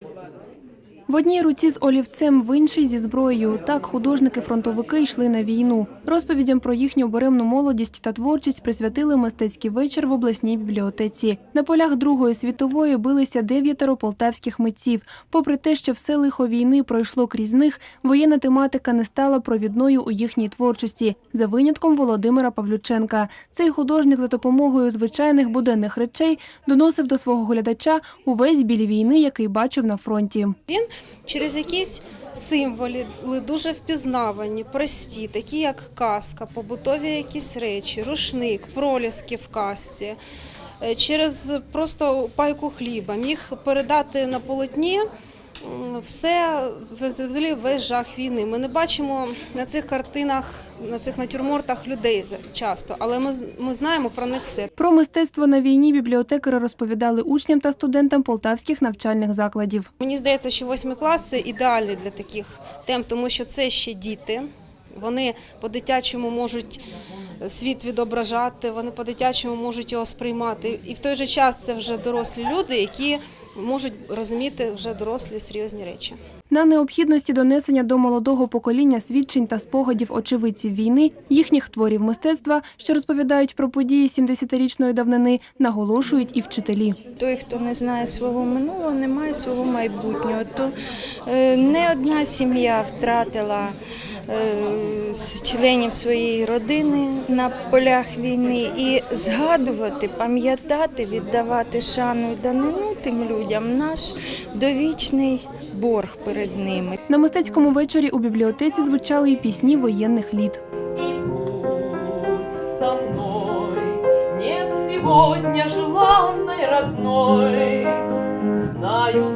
我吧。В одній руці з олівцем, в іншій зі зброєю. Так художники-фронтовики йшли на війну. Розповідям про їхню оберемну молодість та творчість присвятили мистецький вечір в обласній бібліотеці. На полях Другої світової билися дев'ятеро полтавських митців. Попри те, що все лихо війни пройшло крізь них, воєнна тематика не стала провідною у їхній творчості, за винятком Володимира Павлюченка. Цей художник за допомогою звичайних буденних речей доносив до свого глядача увесь біль війни, який бачив на фронті. Він через якісь символи дуже впізнавані, прості, такі як казка, побутові якісь речі, рушник, проліски в казці. е, Через просто пайку хліба міг передати на полотні все взагалі весь жах війни. Ми не бачимо на цих картинах, на цих натюрмортах людей часто, але ми, ми знаємо про них все. Про мистецтво на війні бібліотекари розповідали учням та студентам полтавських навчальних закладів. Мені здається, що восьмий клас це ідеальний для таких тем, тому що це ще діти. Вони по-дитячому можуть світ відображати, вони по-дитячому можуть його сприймати. І в той же час це вже дорослі люди, які можуть розуміти вже дорослі серйозні речі. На необхідності донесення до молодого покоління свідчень та спогадів очевидців війни, їхніх творів мистецтва, що розповідають про події 70-річної давнини, наголошують і вчителі. Той, хто не знає свого минулого, не має свого майбутнього. То е, не одна сім'я втратила з членів своєї родини на полях війни. І згадувати, пам'ятати, віддавати шану і данину тим людям наш довічний борг перед ними. На мистецькому вечорі у бібліотеці звучали і пісні воєнних літ. Сегодня желанной родной, Знаю,